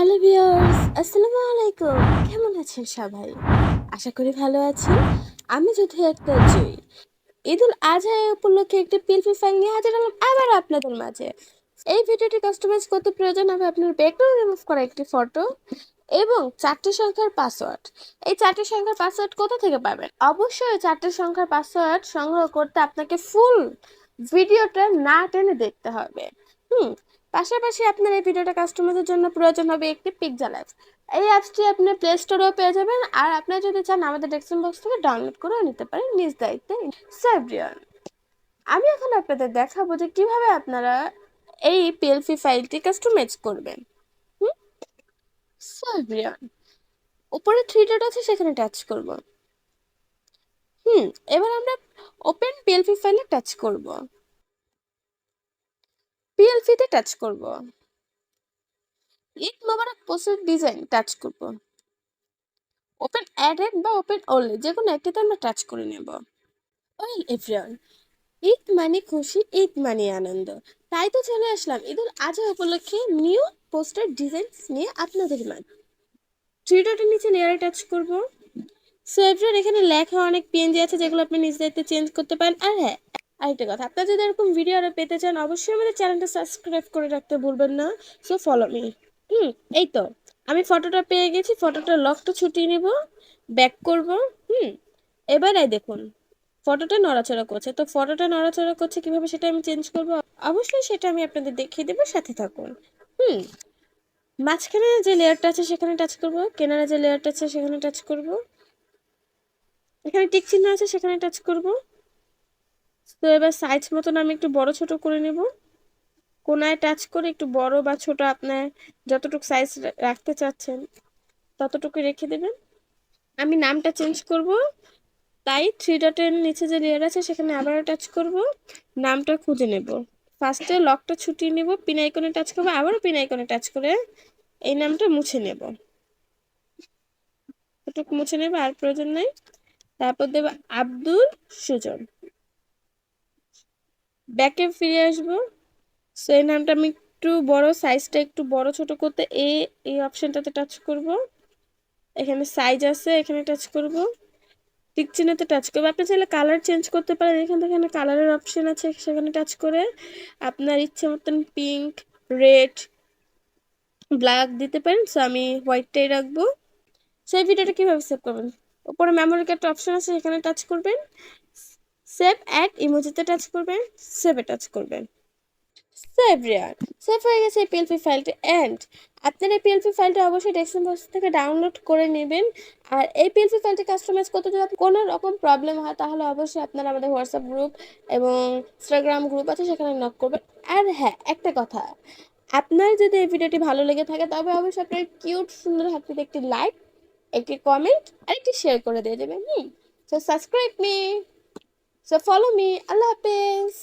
Hello viewers আসসালামু আলাইকুম। কেমন আছেন সবাই? আশা করি ভালো আছেন। আমি যদি একটা জয়ী। ঈদুল আজহা উপলক্ষে একটি পিলফি ফাইল নিয়ে হাজির হলাম আবার আপনাদের মাঝে। এই ভিডিওটি কাস্টমাইজ করতে প্রয়োজন হবে আপনার ব্যাকগ্রাউন্ড রিমুভ করা একটি ফটো এবং চারটি সংখ্যার পাসওয়ার্ড এই চারটি সংখ্যার পাসওয়ার্ড কোথা থেকে পাবেন? অবশ্যই চারটি সংখ্যার পাসওয়ার্ড সংগ্রহ করতে আপনাকে ফুল ভিডিওটা না টেনে দেখতে হবে। হুম পাশাপাশি আপনার এই ভিডিওটা কাস্টমারদের জন্য প্রয়োজন হবে একটি পিকজাল অ্যাপস এই অ্যাপসটি আপনি প্লে স্টোরেও পেয়ে যাবেন, আর আপনি যদি চান আমাদের ডেস্কশন বক্স থেকে ডাউনলোড করেও নিতে পারেন নিজ দায়িত্বে সেভরিয়ান আমি এখন আপনাদের দেখাবো যে কীভাবে আপনারা এই পিএলপি ফাইলটি কাস্টমাইজ করবেন। হুম? সেভরিয়ান উপরে থ্রি ডট আছে, সেখানে টাচ করব। হুম, এবার আমরা ওপেন পিএলপি ফাইলে টাচ করব। পিএলপিতে টাচ করব। ঈদ মোবারক পোস্টের ডিজাইন টাচ করব। ওপেন অ্যাডেড বা ওপেন ওনলি যে কোনো একটিতে আমরা টাচ করে নেব। ওয়েল এভরিওয়ান ঈদ মানে খুশি, ঈদ মানে আনন্দ। তাই তো চলে আসলাম ঈদুল আজহা উপলক্ষে নিউ পোস্টার ডিজাইন নিয়ে আপনাদের মাঝে। থ্রি ডটের নিচে লেয়ারে টাচ করব। সো এভরিওয়ান এখানে লেখা অনেক পিএনজি আছে যেগুলো আপনি নিজ দায়িত্বে চেঞ্জ করতে পারেন। আর হ্যাঁ আরেকটা কথা, আপনারা যদি এরকম ভিডিও আরও পেতে চান, অবশ্যই আমাদের চ্যানেলটা সাবস্ক্রাইব করে রাখতে ভুলবেন না। সো ফলো মি হুম, এই তো, আমি ফটোটা পেয়ে গেছি ফটোটা লকটা ছুটিয়ে নেব ব্যাক করব, হুম। এবার এই দেখুন ফটোটা নড়াচড়া করছে, তো ফটোটা নড়াচড়া করছে, কীভাবে সেটা আমি চেঞ্জ করব? অবশ্যই সেটা আমি আপনাদের দেখিয়ে দেবো, সাথে থাকুন, হুম। মাঝখানে যে লেয়ারটা আছে, সেখানে টাচ করব, কেনারে যে লেয়ারটা আছে, সেখানে টাচ করব। এখানে টিক চিহ্ন আছে, সেখানে টাচ করব। তো এবার সাইজ মতন আমি একটু বড় ছোট করে নেব। কোনায় টাচ করে একটু বড় বা ছোট আপনার যতটুকু সাইজ রাখতে চাচ্ছেন ততটুকু রেখে দেবেন। আমি নামটা চেঞ্জ করব। তাই থ্রি ডটের নিচে যে লেয়ার আছে সেখানে আবারও টাচ করব। নামটা খুঁজে নেব। ফার্স্টে লকটা ছুটিয়ে নেব পিন টাচ করব, আবারও পিন আইকনে টাচ করে এই নামটা মুছে নেব। মুছে নেব, আর প্রয়োজন নাই। তারপর দেব আব্দুল সুজন। ব্যাকে ফিরে আসব। সো এই নামটা আমি একটু বড় সাইজটা একটু বড়, ছোট করতে এ এই অপশনটাতে টাচ করব। এখানে সাইজ আছে, এখানে টাচ করব। টিক চিহ্নতে টাচ করব। আপনি চাইলে কালার চেঞ্জ করতে পারেন। এখান থেকে এখানে কালারের অপশন আছে, সেখানে টাচ করে আপনার ইচ্ছে মতন পিঙ্ক রেড ব্ল্যাক দিতে পারেন। সো আমি হোয়াইটটাই রাখব। সেই ভিডিওটা কীভাবে সেভ করবেন? ওপরে মেমোরি কার্ড অপশন আছে, সেখানে টাচ করবেন। সেভ অ্যাড ইমোজিতে টাচ করবেন, সেভে টাচ করবেন। সেভ রিয়ার, সেভ হয়ে গেছে এই পিএলপি ফাইলটি অ্যান্ড আপনার এই পিএলপি ফাইলটা অবশ্যই ডেস্কটপ বক্স থেকে ডাউনলোড করে নেবেন। আর এই পিএলপি ফাইলটি কাস্টমাইজ করতে যদি কোনো রকম প্রবলেম হয়, তাহলে অবশ্যই আপনারা আমাদের হোয়াটসঅ্যাপ গ্রুপ এবং ইনস্টাগ্রাম গ্রুপ আছে, সেখানে নক করবেন। আর হ্যাঁ একটা কথা, আপনার যদি এই ভিডিওটি ভালো লেগে থাকে, তবে অবশ্যই আপনার কিউট সুন্দর হাতটিতে একটি লাইক একটি কমেন্ট আর একটি শেয়ার করে দিয়ে দেবেন, হুম? Subscribe me so follow me আল্লাহ হাফেজ